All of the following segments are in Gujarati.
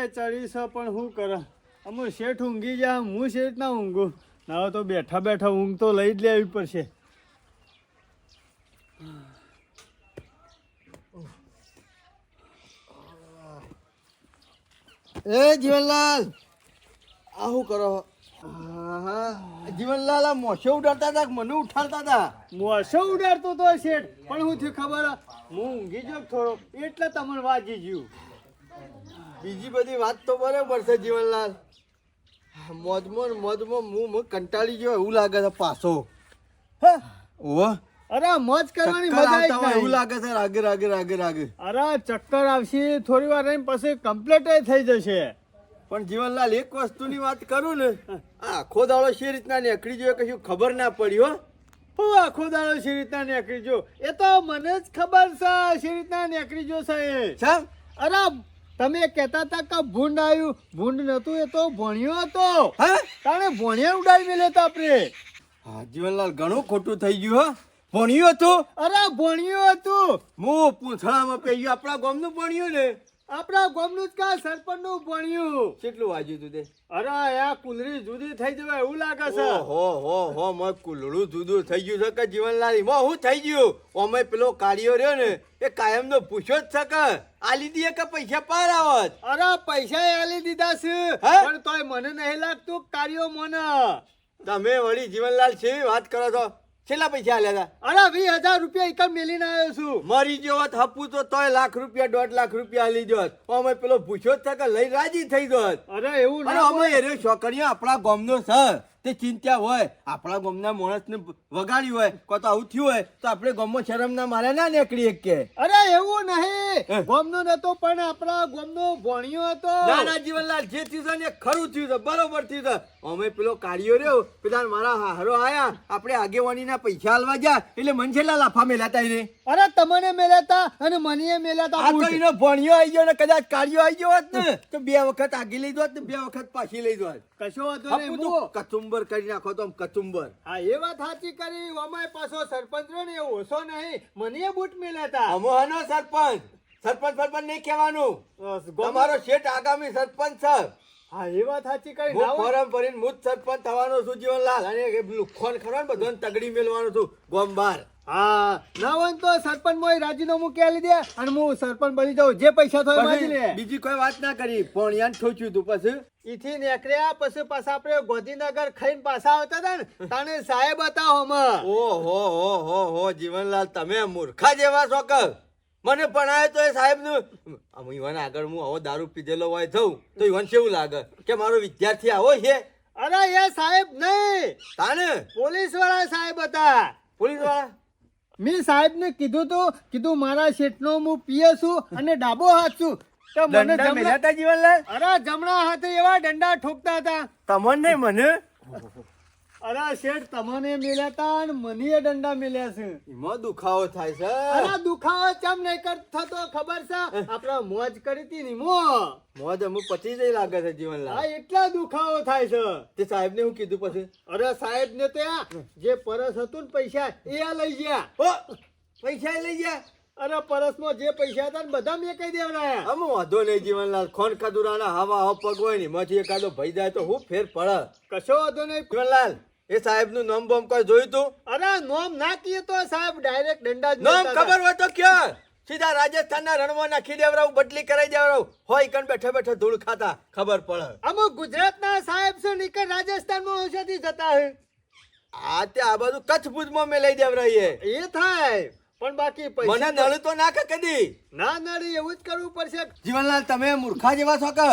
ઊંઘાય ચડી છે પણ શું કરે? અમુક શેઠ ઊંઘી જા હું શેઠ ના ઊંઘું. ના તો બેઠા બેઠા ઊંઘ તો લઈ જ લેવી પડશે. એ જીવનલાલ આ શું કરો? જીવનલાલ આ મોસો ઉડાડતા હતા મને ઉઠાડતા હતા? મોસો ઉડાડતો તો શેઠ પણ હું થયું ખબર? હું ઊંઘી ગયો થોડો એટલે તમને વાજી ગયું. બીજી બધી વાત તો બરાબર છે જીવનલાલ. મોજમાં મોજમાં હું હું કંટાળી ગયો એવું લાગે છે પાછો. હા. ઓહો. અરે મોજ કરવાની મજા આવી એવું લાગે છે રાગે રાગે રાગે રાગે. અરે ચક્કર આવશે થોડી વાર રહીને પછી કમ્પ્લીટ થઈ જશે. પણ જીવનલાલ એક વસ્તુની વાત કરું ને આખો દાડો શી રીતના નીકળી જોયો કશું ખબર ના પડી હો. હું આખો દાડો શી રીતના નીકળી જો એ તો મને જ ખબર છે શી રીતના નીકળી જો છે અરે તમે કહેતા હતા કે ભૂંડ આવ્યું. ભૂંડ નતું એ તો ભણ્યો હતો. હે? તાણે ભણ્યા ઉડાવી મેલે તો આપણે. હા જીવનલાલ ઘણું ખોટું થઈ ગયું હા. ભણ્યું હતું? અરે ભણ્યું હતું. હું પૂંછડામાં ગયો આપણા ગામનું ભણ્યું ને. આપણા ગામનું જ કા સરપંચનું ભણ્યું? કેટલું વાજ્યું તું તે? અરે આ કુલરી જુદી થઈ જવાય એવું લાગે છે. હો હો હો મય કુલડું જુદું થઈ ગયું છે કે જીવનલાલ? મો હું થઈ ગયું. ઓમે પેલો કાળિયો રહ્યો ને એ કાયમનો પૂછ્યો જ છે કે આ લીધી કે પૈસા પાર આવત? અરે પૈસા આલી દીધા છે. પણ તોય મને નહીં લાગતું કાર્યો મને. તમે વળી જીવનલાલ છે વાત કરો છો? કેટલા પૈસા આલ્યા હતા અરે વીસ હજાર રૂપિયા એકમ મેલીને આવ્યો છું. મરી ગયો હોત હપુ તો તોય લાખ રૂપિયા દોઢ લાખ રૂપિયા આલી જોત અમે પેલો પૂછ્યો જ કે લઈ રાજી થઈ જોત અરે એવું અને અમે. એર્યો છોકરીઓ આપણા ગામનો છે. તે ચિંતા હોય આપણા ગામના માણસને વગાડી હોય કો તો આવું થયું હોય તો આપણે ગામમાં શરમ ના મારે ના નીકળી કે. અરે એવું નહીં. ગામનો નતો પણ આપણા ગામનો ભણ્યો હતો. નાના જીવનલાલ જે થયું છે ને ખરું થયું છે બરોબર થયું છે. અમે પેલો કાઢ્યો રહ્યો પેલા મારા હારો આયા આપણે આગેવાનીના પૈસા હાલવા ગયા એટલે મન છેલ્લા લાફા મેલાતા એને. અરે તમને મેલાતા અને મને મેલાતા આ તો એનો ભણ્યો આવી ગયો ને કદાચ કાઢ્યો આવી ગયો હોત ને તો બે વખત આગી લઈ દો ને બે વખત પાછી લઈ દો કશો વાંધો નહીં હું- કચુંબર કરી નાખો તો કચુંબર. હા એ વાત સાચી કરી. અમાય પાછો સરપંચ રહ્યો ને એ ઓછો નહીં. મને બૂટ મેલ્યા અમોહનો સરપંચ? સરપંચ સરપંચ નહીં કહેવાનું. તમારો શેઠ આગામી સરપંચ સર હા એ વાત સાચી કરી. હું ફોરમ ભરીને હું જ સરપંચ થવાનો છું જીવનલાલ. અને એ લુખ્ખોન ખરો ને બધાને તગડી મેળવાનો છું. ગોમબાર હા ના હોય તો સરપંચ મોય રાજીનામું ક્યાં લીધે? અને હું સરપંચ બની જાઉં. જે પૈસા થાય બીજી કોઈ વાત ના કરી. પણ યાન ઠોચ્યું તું પછી. ઈથી નીકળ્યા પછી પાછા આપણે ગોધીનગર ખાઈને પાછા આવતા હતા ને તને સાહેબ હતા હમણાં ઓ હો હો હો હો જીવનલાલ તમે મૂર્ખા જેવા છો કે? મને ભણાયો તો એ સાહેબનું ઈવન આગળ હું આવો દારૂ પીધેલો હોય થઉં તો ઈવન કેવું લાગે? કે મારો વિદ્યાર્થી આવો છે? અરે એ સાહેબ નહીં. તાને પોલીસવાળા સાહેબ હતા. પોલીસવાળા મેં સાહેબ ને કીધું તું કીધું મારા શેઠનો હું પીએ છું અને ડાબો હાથ છું. તો મને મેલ્યા જીવનલાલ? અરે જમણા હાથે એવા ડંડા ઠોકતા હતા. તમને મને? અરે શેઠ તમને મેલ્યા હતા અને મને ડંડા મેલ્યા છે. એમાં દુખાવો થાય છે. અરે દુખાવો ચમ નહીં કર થતો ખબર છે? આપણે મોજ કરી હતી ને મો મોજ અમુક પચી જઈ લાગે છે હા જીવનલાલ એટલા દુખાવો થાય છે. તે સાહેબ ને હું કીધું પછી? અરે સાહેબ ને તો આ જે પરસ હતું ને પૈસા એ આ લઈ ગયા. પૈસા લઈ ગયા. અરે પરસમાં જે પૈસા હતા ને બધા મેં કહી દેવડાયા આમ વાંધો નહીં જીવનલાલ. ખોન ખદુરાના હવા હવા પગ હોય ને એમાંથી એકાદો ભઈ જાય તો હું ફેર પડે. કશો વાંધો નહીં. જીવનલાલ એ સાહેબનું નામ બોમ કોઈ જોયું તું? અરે નોમ ના કીએ તો સાહેબ ડાયરેક્ટ દંડા જ નામ ખબર હોય તો ક્યાં. સીધા રાજસ્થાનના રણમાં નાખી દેવરાવ બદલી કરાઈ દેવરાવ. હોય કણ બેઠા બેઠા ધૂળ ખાતા ખબર પડે. અમુક ગુજરાતના સાહેબ છે નીકળ રાજસ્થાનમાં ઔષધિ જતા હે? આ તે આ બાજુ કચ્છ ભુજમાં મેં લઈ દેવરાઈએ. એ થાય. પણ બાકી મને નળ તો નાખે કદી. ના નળી એવું જ કરવું પડશે. જીવનલાલ તમે મૂર્ખા જેવા છો કે?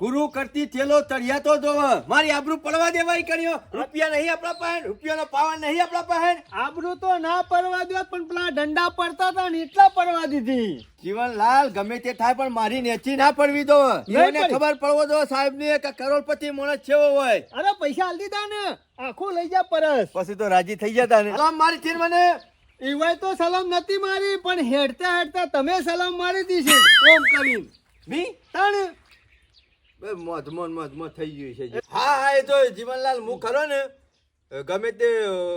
ગુરુ કરતી થેલો તળિયા તો જોવ. મારી આબરૂ પડવા દેવાય કર્યો. રૂપિયા નહીં આપણા પાસે રૂપિયાનો પાવન નહીં આપણા પાસે. આબરૂ તો ના પડવા દો પણ પેલા ડંડા પડતા હતા ને એટલા પડવા દીધી. જીવનલાલ ગમે તે થાય પણ મારી નેચી ના પડવી દો. એને ખબર પડવો દો સાહેબ ને કે કરોડપતિ માણસ છેવો હોય. અરે પૈસા આલ દીધા ને. આખું લઈ જા પરસ. પછી તો રાજી થઈ જતા ને. આમ મારી ચીર મને એવાય તો સલામ નથી મારી પણ હેડતા હેડતા તમે સલામ મારી દીધી. ઓમ કરીને મી? તાણ? બે મધમન મધમન થઈ ગયું છે હા હા એ તો જીવનલાલ હું ખરો ને ગમે તે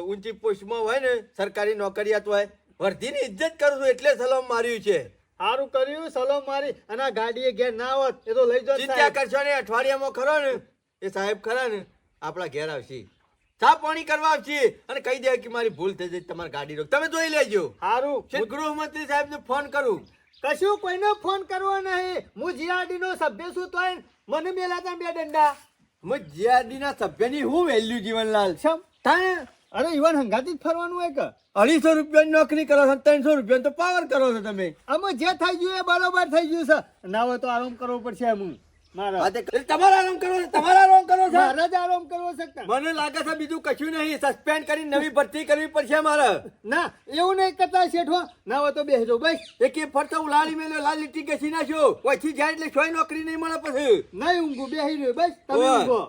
ઊંચી પોસ્ટમાં હોય ને સરકારી નોકરિયાત હોય વર્ધીની ઇજ્જત કરું છું એટલે સલામ માર્યું છે. સારું કર્યું સલામ મારી અને આ ગાડીએ ઘેર ના હોત એ તો લઈ જાય ચિંતા કરશો ને અઠવાડિયામાં ખરો ને એ સાહેબ ખરા ને આપણા ઘેર આવશે. ચા પાણી કરવા આવશે? અને કહી દે કે મારી ભૂલ થઈ જઈ તમારી ગાડી રોક. તમે જોઈ લેજો. સારું ગૃહમંત્રી સાહેબને ફોન કરું. કશું કોઈને ફોન કરવો નહીં. હું જીઆરડી નો સભ્ય છું તોય મને મેલાતા બે દંડા હું જીઆરડી ના સભ્યની હું વેલ્યુ જીવનલાલ? છમ તાણે? અરે ઈવન હંગાતી જ ફરવાનું હોય કે અઢીસો રૂપિયાની નોકરી કરો છો ત્રણસો રૂપિયા તો પાવર કરો છો તમે. આમાં જે થઈ ગયું એ બરોબર થઈ ગયું છે. ના હોય તો આરામ કરવો પડશે એમ તે- તમારે આરામ કરો છો આરામ કરો છો મારે જ આરામ કરવો છે મને લાગે છે બીજું કશું નહીં સસ્પેન્ડ કરી નવી ભરતી કરવી પડશે મારે. ના એવું નહીં કરતા શેઠો. ના હોય તો બેસજો બસ. એક એક હું ઉલાડી મેલ્યો લાલ લીટી ઘસી નાખ્યો પછી જાય એટલે છોય નોકરી નહીં મળે પછી. નહીં ઊંઘું બેસી રહ્યો બસ. તમે ઊંઘો.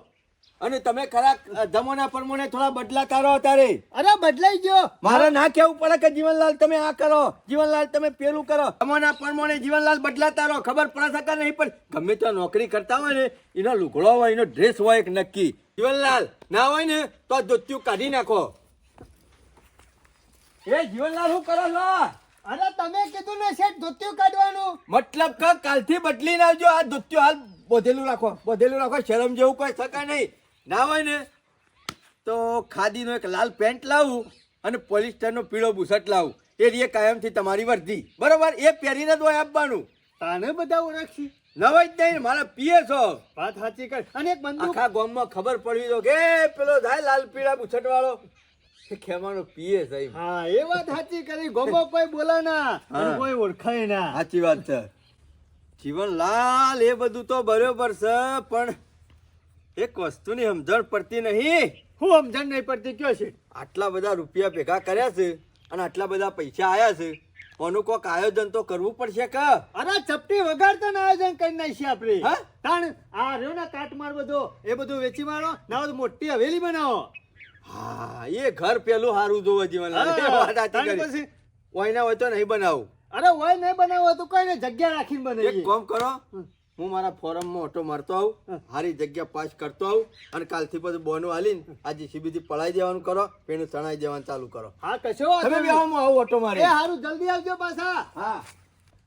અને તમે ખરા ધમોના પ્રમાણે થોડા બદલાતા રહો તારે અરે બદલાઈ ગયો. મારે ના કેવું પડે કે જીવનલાલ તમે આ કરો. જીવનલાલ તમે પેલું કરો. ધમોના પ્રમાણે જીવનલાલ બદલાતા રહો. ખબર પડે કે નહીં પણ ગમે તો નોકરી કરતા હોય ને એનો લુગડો હોય એનો ડ્રેસ હોય એક નક્કી. જીવનલાલ ના હોય ને તો ધોતિયું કાઢી નાખો. એ જીવનલાલ શું કરો છો? અરે તમે કીધું ને શેઠ ધોતિયું કાઢવાનું. મતલબ કે કાલથી બદલી નાખજો. આ ધોતિયું હાલ બોધેલું રાખો. બોધેલું રાખો. શરમ જેવું કોઈ શકાય નહીં. ના હોય ને તો ખાદીનો એક લાલ પેન્ટ લાવું અને પોલિસ્ટરનો પીળો બુશર્ટ લાવું. એ રીએ કાયમથી તમારી વર્ધી. બરોબર? એ પહેરીને તો આપવાનું. તાને બધા ઓળખી નવાઈ જ નહીં મારા પીએ છો. વાત સાચી કર. અને એક બંદૂક આખા ગામમાં ખબર પડી તો કે પેલો થાય લાલ પીળા બુશર્ટ વાળો ખેમાનો પીએ સાહેબ હા એ વાત સાચી કરી. ગોમો કોઈ બોલે ના અને કોઈ ઓળખાય ના. સાચી વાત છે. જીવન લાલ એ બધું તો બરોબર છે પણ એક વસ્તુની સમજણ પડતી નહીં. હું સમજણ નહીં પડતી કયો છે? આટલા બધા રૂપિયા ભેગા કર્યા છે અને આટલા બધા પૈસા આયા છે કોનું કોક આયોજન તો કરવું પડશે કે? અરે ચપટી વગર તો આયોજન કરી નાખીએ આપણે. હા? તાણ આ રહ્યો ને કાટમાળ બધો એ બધું વેચી મારો ના મોટી હવેલી બનાવો. હા એ ઘર પેલું સારું જોવા જીવન. હોય ના હોય તો નહીં બનાવું. અરે હોય નહીં બનાવો તો કોઈ ને જગ્યા રાખીને એક બનાવીએ કામ કરો હું મારા ફોરમમાં ઓટો મારતો આવું હારી જગ્યા પાસ કરતો આવું અને કાલથી પછી બોનું હાલીને આજે સીબીથી પડાઈ દેવાનું કરો પેલું તણાઈ દેવાનું ચાલુ કરો. હા કશો તમે બી. આવો, આવું ઓટો મારે હારું જલ્દી આવજો પાછા. હા.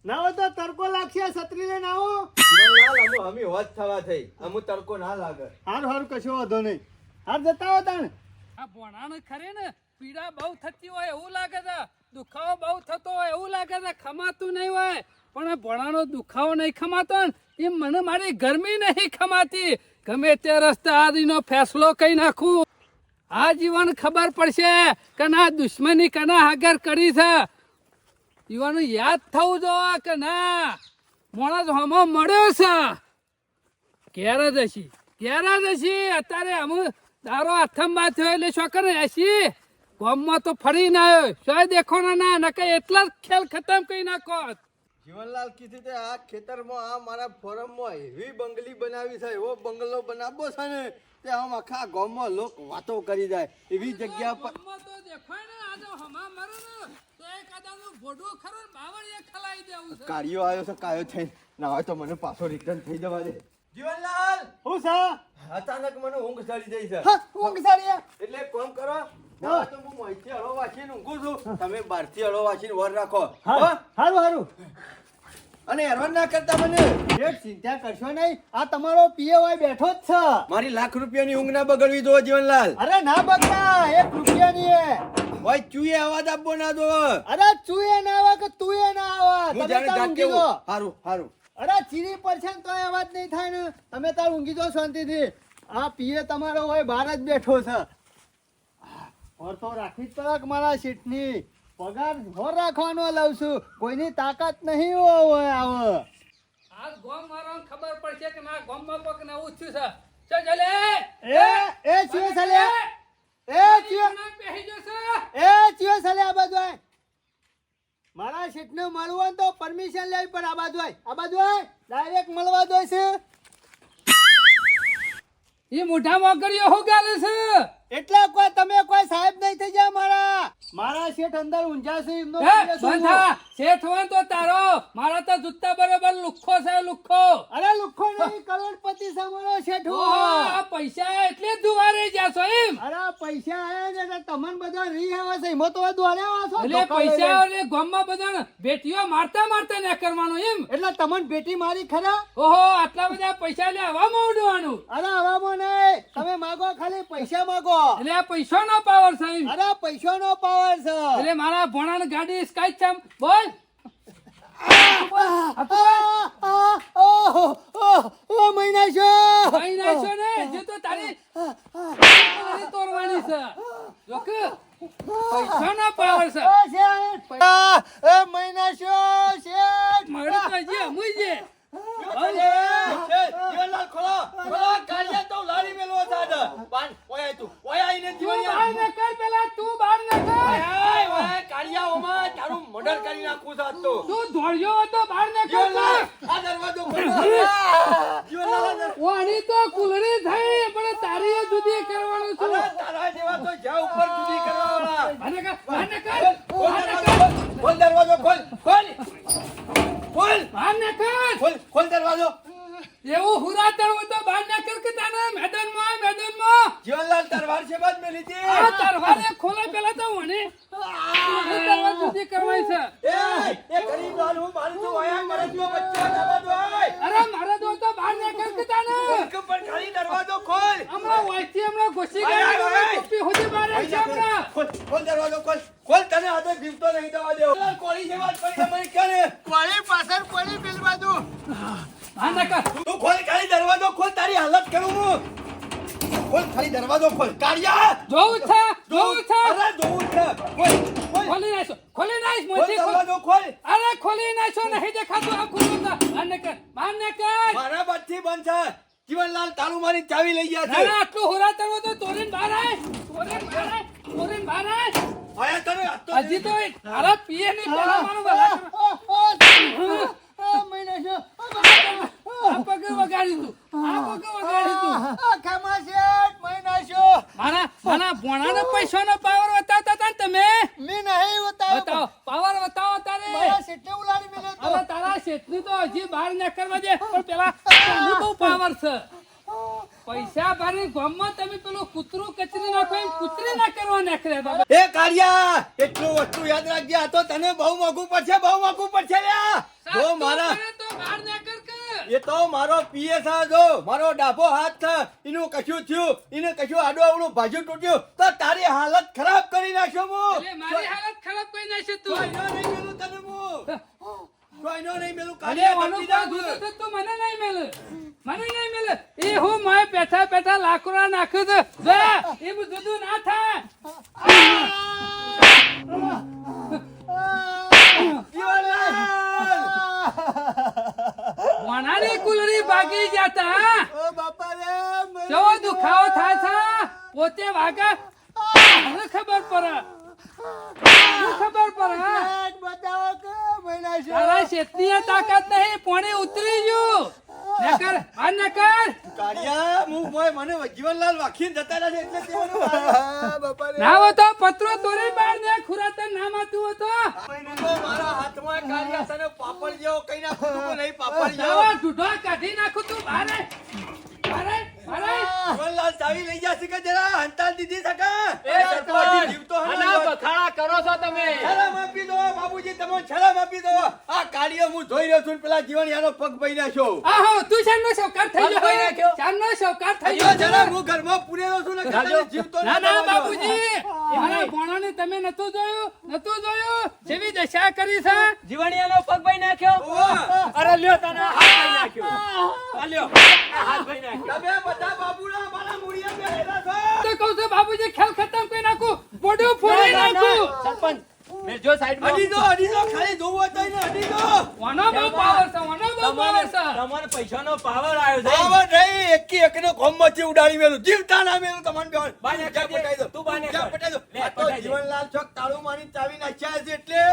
ના હોય તો તડકો લાગશે છત્રી લઈને આવો ના લાગો અમે હોજ થવા થઈ. અમુ તડકો ના લાગે. હારું હારું કશો વાંધો નહીં. હાર જતા હો તાણ. આ ભોણાને ખરે ને પીડા બહુ થતી હોય એવું લાગે છે. દુખાવો બહુ થતો હોય એવું લાગે છે. ખમાતું નહીં હોય. પણ આ ભણાનો દુખાવો નહીં ખમાતો ને, એ મને મારી ગરમી નહીં ખમાતી. ગમે તે રસ્તે આદિનો ફેસલો કહી નાખું. આ જીવન ખબર પડશે કે ના દુશ્મની કના આગળ કરી છે. જીવન યાદ થવું જોવા કે ના? માણસ હમો મળ્યો છે. ઘેર જ હશી. ઘેર જ હશી. અત્યારે અમુ તારો હાથમાં થયો એટલે છોકરો કરે હશી. તો તો ફરીને આવ્યો શું દેખો ના ના નકે એટલા જ ખેલ ખતમ કરી નાખો. જીવનલાલ કીધું તે આ ખેતરમાં આ મારા ફોરમમાં એવી બંગલી બનાવી છે એવો બંગલો બનાવવો છે ને તે આમ આખા ગામમાં લોક વાતો કરી જાય. એવી જગ્યા પર તો દેખાય ને આ હમા મરો ને તો એક આદાનું ભોડું ખરું બાવળીએ ખલાઈ દેવું છે. કાર્યો આવ્યો છે કાયો છે ના હોય તો મને પાછો રિટર્ન થઈ જવા દે. જીવનલાલ! હું સા અચાનક મને ઊંઘ ચડી જઈ છે. હા ઊંઘ સારી એટલે કોમ કરો તો હું અહીંથી હળો વાંચીને ઊંઘું છું. તમે બહારથી હળો વાંચીને વર રાખો. હા. હારું હારું. અને હેરાન ના કરતા મને. શેઠ ચિંતા કરશો નહીં. આ તમારો પીએવાય બેઠો જ છે. મારી લાખ રૂપિયાની ઊંઘ ના બગડવી દો જીવનલાલ. અરે ના બગડા એક રૂપિયાની એ. ચૂએ અવાજ આપવો ના દો. અરે ચુએ ના આવા કે તુએ ના આવે? તમે તાર ઊંઘી કેવું હારું હારું. અરે ચીરી ને તોય અવાજ નહીં થાય ને. તમે તાર ઊંઘી જો શાંતિથી. આ પીએ તમારો હોય બહાર જ બેઠો છે. ઓર તો રાખવી જ પડે મારા સીટની. પગાર હોર રાખવાનો લઉં છું. કોઈની તાકાત નહીં હોય આવે આ ગોમ મારો ખબર પડશે કે ના ગોમમાં કોક થયું છે. ચલ એ એ ચીવે ચાલે એ ચીવે બેહી જશે એ ચીવે ચાલે આ બાજુ આય. મારા સીટને મળવું તો પરમિશન લેવી પડે આ બાજુ આય. આ બાજુ આય. ડાયરેક્ટ મળવા દો છે. એ મોઢામાં કર્યો હું ગાલે છે. એટલે કોઈ તમે કોઈ સાહેબ નહીં થઈ જાય મારા. મારા શેઠ અંદર ઊંઝા છે એમનો છું બંધ. શેઠ હોય તો તારો. મારા તો જૂતા બરોબર લુખ્ખો છે લુખ્ખો. અરે લુખ્ખો નહીં કરોડપતિ સાંભળો શેઠો આ પૈસા એટલે દુવારે છો એમ. અરે પૈસા આયા છે એટલે તમને બધા રી આવે છે. એમાં તો દોડ્યા છો એટલે પૈસા અને ગામમાં બધા ભેટીઓ મારતા મારતા ને કરવાનું એમ. એટલે તમને ભેટી મારી ખરા? ઓહો આટલા બધા પૈસા લે હવામાં ઉડવાનું અરે હવામાં નહીં. તમે માગો ખાલી પૈસા માગો. એટલે પૈસો નો પાવર છે એમ. અરે પૈસો નો પાવર છે. એટલે મારા ભોણાની ગાડી સ્કાય છે. બોલ આ, આ, ઓહો, ઓહ, ઓ મહિના છો કઈ નાખશો ને જે તો તારી તારી તોડવાની છે જોક પૈસાનો પાવર છે ઓ શેઠ આ, એ મહિના છો શેઠ મારું તો હજી અમુય છે જીવનલાલ ખોલો ખોલો કાઢ્યા તો લારી મેલવો સાદ પાન ઓય તું ઓય આઈને તું બહાર જીવનલાલ નીકળ પેલા તું બહાર નીકળ ઓય ઓય કાઢ્યા ઓમાં તારું મર્ડર કરી નાખું સાદ તો તું દોડ્યો હતો બહાર નીકળ જીવનલાલ આ દરવાજો ખોલો જીવનલાલ આ દર- વાણી તો કુલરી થઈ પણ તારી એ જુદી કરવાનું છું અરે તારા જેવા તો જ્યાં ઉપર જુદી કરવાવાળા બહાર નીકળ, બહાર નીકળ, ખોલ બહાર દરવાજો નીકળ, ખોલ દરવાજો ખોલ ખોલ ખોલ બહાર નીકળ. ખોલ ખોલ દરવાજો. એવું હુરા તળવું તો બહાર નીકળ કે તને મેદાનમાં મેદાનમાં? જીવનલાલ તરવાર છે બાદ મેલી હતી. આ તરવારે ખોલે પેલા તો મને તરવાર જુદી કરવાની છે. એ એ ગરીબ લાલ હું મારું બચ્ચો અરે દો તો બહાર નીકળ કે તને એક ખાલી દરવાજો ખોલ. હમણાં ઘૂસી આય, આય, ગયા. આય. ટોપી હોજી છે ખોલ ખોલ દરવાજો ખોલ. ખોલ તને આ તો જીવતો નહીં દવા. દેવો કોળી પડી ને કોળી પાછળ પડી પેલી બાજુ તું ખોલ ખાલી દરવાજો ખોલ તારી હાલત કરું હું. ખોલ ખાલી દરવાજો ખોલ. છે છે. અરે જોવું છે. ખોલ નાખો ખોલી નાખ ખોલ ખોલ. દરવાજો ખોલ. અરે ખોલી નાખો નહીં દેખાતું આ ખુલ્લું બહાર નીકળ બહાર નીકળ. મારા બાદથી બંધ છે જીવનલાલ તારું મારી ચાવી લઈ ગયા છે. આટલું હોરા તો તોરીને બહાર આય. તોરીને બહાર આય. તોરીને બહાર આય આયા તને આ તો હજી તો તારા પીએ ની પેલા મારું ભલા કર. ઓ મહિના છો. આ પગે વગાડી તું. આ પગે વગાડી તું. ખમા શેઠ મહિના છો. મારા મારા ભોણાનો પૈસાનો પાવર બતાવતા હતા ને તમે? મેં નહીં બતાવ્યો. બતાવો પાવર બતાવો તારે. મારા ઉલાડી તો. તારા શેઠની તો હજી બહાર નીકળવા દે પણ પેલા બહુ પાવર છે. પૈસા ભરી ગામમાં તમે પેલું કૂતરું કચરી નાખો એમ કૂતરી ના કરવા નીકળ્યા બાબા. એ કાળિયા એટલું વસ્તુ યાદ રાખજે આ તો તને બહુ મોઘું પડશે બહુ મોઘું પડશે લ્યા. જો મારા તો બહાર એ તો મારો પીએસ જો મારો ડાભો હાથ થા એનું કશું થયું એને કશું આડું આવડું ભાજુ તૂટ્યું તો તારી હાલત ખરાબ કરી નાખ્યો હું. મારી હાલત ખરાબ કરી નાખ્યો તું. એનો નહીં મેલું તને હું. એનો નહીં મેલું અરે કાળિયા ઓનું ગમી કાં જાઉં જુદું છે. તું મને નહીં મળે મને નહીં મળે. એ હું માય પેઠા પેઠા લાકડા નાખ્યું છે. જા એ બધું ના થાય. વણાની કુલરી ભાગી જતા ઓ બાપા રે કેવો દુખાવો થાય છે? પોતે વાગે. ખબર પડે. ખબર પડે. બતાવો કે મહિના છો? તાકાત નહીં પોણી ઉતરી ગયું. નકર આ નકર કાળિયા મુ મોય મને જીવનલાલ વાખીને જતા રહ્યા એટલે તે મને માર્યો. આ બાપા રે ના હોતો પત્રો તોડી બાર ને ખુરાતે નામ આતું હતો તો. મારા હાથમાં કાળિયા સને પાપડ જેવો કઈ નાખું તું નહીં પાપડ જેવો? ઢૂઢો કાઢી નાખું તું બારે. જીવનલાલ લઈ જશે કે જરા હંતાલ દીધી સકા એ સરપંચ! જીવતો સરપંચ, હે બખાડા કરો છો તમે? શરમ આપી દો બાબુજી તમે શરમ આપી દો. આ કાળિયો હું જોઈ રહ્યો છું પેલા પેલા જીવણિયાનો પગ ભઈ નાખ્યો આહો તું શાનનો શૌકાર થઈ ગયો. શાનનો શૌકાર થઈ ગયો જરા હું ઘરમાં પૂરેલો છું ને રાજો. જીવતો ના ના બાબુજી મારા ભોણાને તમે નતું જોયું નતું જોયું. જેવી દશા કરી છે? જીવણિયાનો પગ ભાઈ નાખ્યો અરે લ્યો તને. નાખ્યો. આ લ્યો આ હાથ ભાઈ નાખ્યો. તમે બધા બાબુના મારા મૂળિયા બેહેલા છો. તો કહું છું બાપુજી ખેલ ખતમ કરી નાખું. બોડું ફોડી નાખું. સરપંચ મેલજો સાઈડમાં. અડી દો અડી દો ખાલી જોવું હોય તો એને અડી દો ઓનો બહુ પાવર છે ઓનો બહુ પાવર છે. તમારે પૈસાનો પાવર આવ્યો છે. પાવર નહીં એકી એકનો ખોમમાંથી ઉડાડી મેલું. જીવતા ના મેલું તમને બે. બાને ક્યાં પટાઈ દો? તું બાને કર. પટાઈ દો? લે, આ તો જીવનલાલ ચોક તાળું મારી ચાવી નાખ્યા છે એટલે.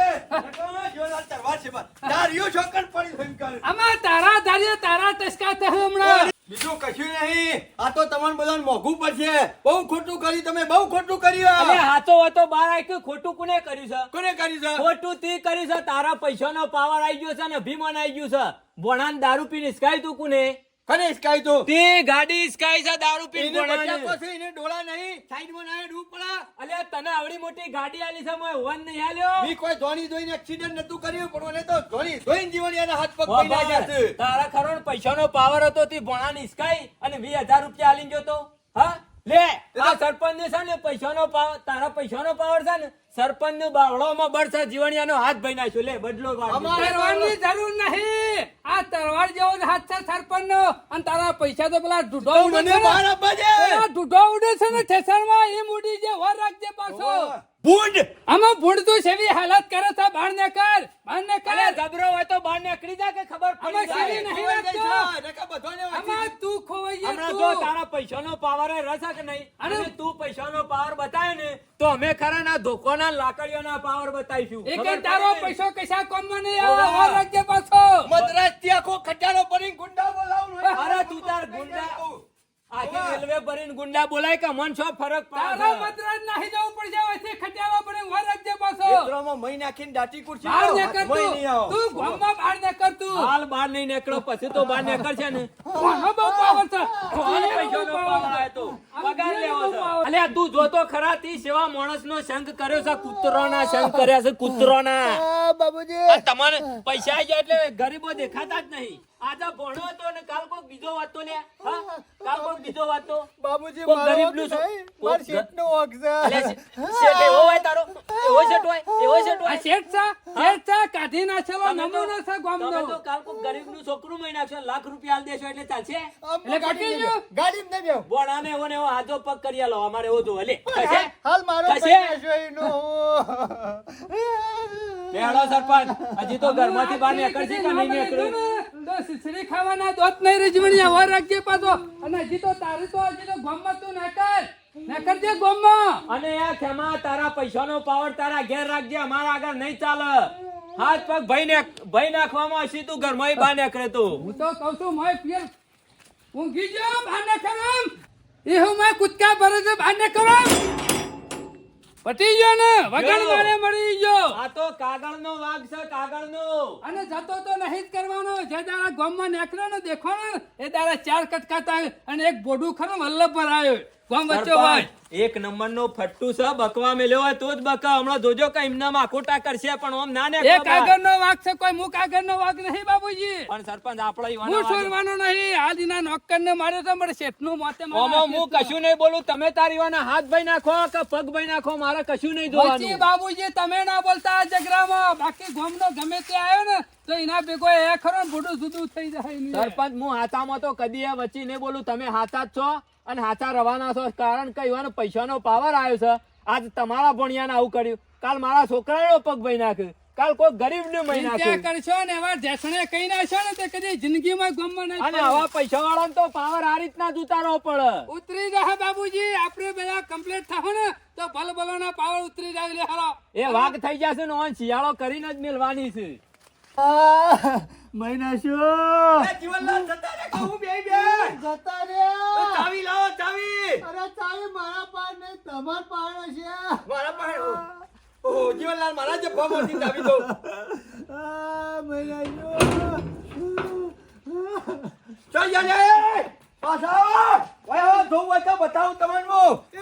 જીવનલાલ તરવાર છે બસ. તારીઓ છોકર પડી ભયંકર આમાં તારા તારી તારા ટસકા તે હમણાં. બીજું કશું નહીં. આ તો તમને બધાને મોઘું પડશે. બહુ ખોટું કર્યું તમે બહુ ખોટું અને કર્યું હાથો વાતો બાર આખ્યું ખોટું કોને કર્યું છે? કોને કર્યું છે? ખોટું તે કર્યું છે તારા પૈસાનો પાવર આવી ગયો છે ને અભિમાન આવી ગયું છે. ભણાન દારૂ પીને સ્કાય તું કોને? અને ઈસકાઈ તો? તે ગાડી સ્કાય છે દારૂ પીને એને. બચાવો છે, એને ડોળા નહીં. સાઈડમાં નાય ડૂબ પડા અલે તને આવડી મોટી ગાડી આલી છે મોય વન નહીં આલ્યો. મી કોઈ ધોની ધોઈને એક્સિડન્ટ નતું કર્યું પણ મને તો ધોની ધોઈને જીવણિયાના હાથ પગ પડી નાખ્યા છે. તારા ખરો ને પૈસાનો પાવર હતો તે ભણાની સ્કાય અને 20000 રૂપિયા આલી ગયો તો. હા? લે આ સરપંચ ને છે ને પૈસાનો પાવર તારા પૈસાનો પાવર છે ને સરપંચનું બાવળોમાં બળશે જીવણિયાનો હાથ ભાઈ નાખ્યો. લે બદલો વાળી. અમારે જરૂર નહીં. આ તરવાડ જેવો જ હાથ છે સરપંચ નો અને તારા પૈસા તો પેલા ઢૂઢો ઉડે છે ને. પેલા ઢૂઢો ઉડે છે ને ઠેસરમાં એ મૂડી જે વર રાખજે પાછો. ભૂંડ! આમાં ભૂંડ તું એવી હાલત કરે છે. બાર ને કર બાર ને કર ગભરો હોય તો બહાર નીકળી જા કે ખબર પડી જાય. સીધી નહીં. નકા બધાને આમાં તું ખોવાઈ ગયો હમણાં તું. જો તારા પૈસાનો પાવર એ રસ કે નહીં? અને- તું પૈસાનો પાવર બતાય ને તો અમે ખરા ના ધોકોના લાકડીઓના પાવર બતાવીશું. એક તારો ને? પૈસો કશા કોમમાં નહીં આવે. રાખજે પાછો. મદ્રાસથી આખો ખટારો ભરીને ગુંડા બોલાવું. અરે તું તાર ગુંડા આખી રેલવે ભરીને ગુંડા બોલાય કે મન છો ફરક તારો પડે મદ્રાસ નાહી જવું પડશે વચ્ચે ખટિયાવા પડે વર રાખજે પાછો. મિત્રોમાં મહી નાખીને દાટી કુર્સી બહાર ને કર. તું. તું ગોમમાં બહાર ને કર તું. હાલ બહાર નહીં નીકળો પછી તો બાર નીકળશે ને. કોનો બહુ પાવર છે. કોનો પૈસાનો પાવર આય તો. પગાર લેવો છે. અલ્યા તું જોતો ખરા તી સેવા માણસનો સંગ કર્યો છે કૂતરોના સંગ કર્યા છે કૂતરોના. બાબુજી. તમને તમારે પૈસા આઈ જાય એટલે ગરીબો દેખાતા જ નહીં. આજે ભણો હતો ને કાલ બીજો વાતો ને હા કાલ કોક બીજો વાતો બાબુજી કોક મારો ગરીબનું હક માર કોક શેઠનો હક છે. શેઠ એવો હોય તારો એવો શેઠ હોય એવો શેઠ હોય શેઠ છે શેઠ છે કાઢી નાખેલો તો- નમૂનો છે ગામનો તમે તો કાલ ગરીબનું છોકરું મહી નાખશો લાખ રૂપિયા આલ દેશો એટલે ચાલશે એટલે. એવો ને એવો હાથો પગ કરી આલો અમારે એવો જો લે હાલ મારો પૈસા જોઈનો. બેહાડો સરપંચ હજી તો ઘરમાંથી બહાર નીકળશે કે નહીં નીકળે તો ખીચડી ખાવાના દોત નહીં રીજવણી વર રાખજે પાછો. અને હજી તો તારી તો હજી તો ગામમાં તું નકર. નકરજે ગામમાં. અને આ ખેમા તારા પૈસાનો પાવર તારા ઘેર રાખજે અમારા આગળ નહીં ચાલે. હાથ પગ ભાઈ ને ભાઈ નાખવામાં હશે તું ઘરમાં તું. હું તો કહું છું મોય પિયર ઊંઘી જો બહાર ન કરમ એ હું મેં કૂદકા ભરે છે બહાર ન કરમ પટી ગયો ને વગણ મારે મળી ગયો. આ તો કાગળ નો વાઘ છે કાગળનો. અને જતો તો નહીં જ કરવાનો. જે દાડા ગામમાં નીકળ્યો ને દેખો ને એ દાડા ચાર કટકાતા આવ્યો અને એક બોડું ખરું વલ્લભ પર આવ્યો ગામ ભાઈ એક નંબર નો ફટ્ટુ છે બકવા મેલ્યો હોય તો જ બકા હમણાં જોજો કે એમના માખોટા કરશે પણ આમ ના ને એ કાગળનો વાક છે કોઈ મુખ કાગળનો વાક નહીં બાબુજી પણ સરપંચ આપણા હું સુરવાનો નહીં આ દીના નોકરને માર્યો તો મારે શેઠનું મોતે મારા ઓમાં હું કશું નહીં બોલું તમે તારી વાના હાથ ભાઈ નાખો કે પગ ભાઈ નાખો મારે કશું નહીં વચ્ચે જોવાનું બાબુજી તમે ના બોલતા જગરામાં બાકી ગામનો ગમે તે આવ્યો ને તો એના ભેગો એ ખરો ને થઈ જાય. સરપંચ હું હાથામાં તો કદી એ વચ્ચે નહીં બોલું તમે હાથા જ છો. અને હાથા રવાના છો કારણ કે યુવાનો પૈસાનો પાવર આવ્યો છે. આજ તમારા ભણિયાને આવું કર્યું. કાલ મારા છોકરાનો પગ ભાઈ નાખ્યો. કાલ કોઈ ગરીબ ને મહિના કરશો ને એવા જેસણે કહી નાખશો ને તે કદી જિંદગીમાં ગમ નહીં અને. આવા પૈસા વાળાને તો પાવર આ રીતના જ ઉતારવો પડે. ઉતરી જાય બાબુજી આપણે બધા કમ્પ્લીટ થાવ ને તો ભલ ભલોના પાવર ઉતરી જાય લે હાલો. એ વાઘ થઈ જશે ને ઓન શિયાળો કરીને જ મેલવાની છે. મહિના શું? એ જીવનલાલ જતા રે કહું બે બે જતા રહ્યા. અરે મારા પાર નહીં, તમાર પાર છે. મારા પાર? ઓ જીવનલાલ મારા જે માંથી ચાવી દો આ, મેલા શું? ચાલ જા લે પાછા આવો! ધોવું તો બતાવું તમને.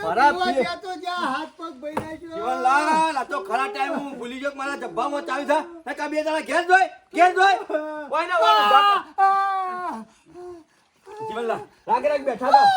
મારા પીવા તો જા હાથ પગ ભર્યા છો. જીવનલાલ આ તો ખરા ટાઈમ હું ભૂલી ગયો મારા જબ્બામાં ચાવી હે કા બે દાડા ઘેર જોય ઘેર જોય વાય ના વાય જીવનલાલ રાગ રાગ બેઠા બાપરે.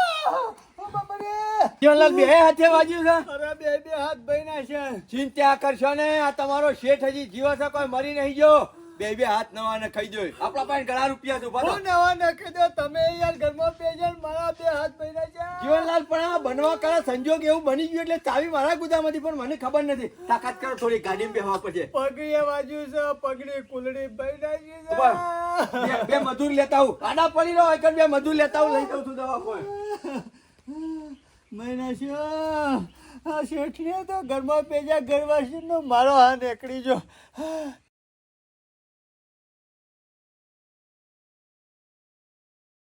જીવનલાલ બે? હાથે વાગ્યું છે? અરે બે બે હાથ ભર્યા છે. ચિંતા કરશો ને આ તમારો શેઠ હજી જીવો છે કોઈ મરી નહીં ગયો. બે બે હાથ નવા ને ખાઈ જોઈ. આપણા પાસે ઘણા રૂપિયા છે ઊભા થા. હું નવા દો તમે યાર ઘરમાં બે જણ મારા બે હાથ ભર્યા છે. જીવનલાલ પણ આ બનવા કરા સંજોગ એવું બની ગયું એટલે ચાવી મારા ગુદામાંથી પણ મને ખબર નથી. તાકાત કરો થોડી ગાડી બેહવા પછી પગડીએ વાજુ છે પગડી કુલડી ભર્યા છે. બે- મજૂર લેતા આવું. આડા પડી રહ્યો એક બે મજૂર લેતા લઈ જાઉં છું દવા કોઈ મહિના શેઠને તો ઘરમાં પેજા ઘરવાસી નો મારો હાથ એકડી જો.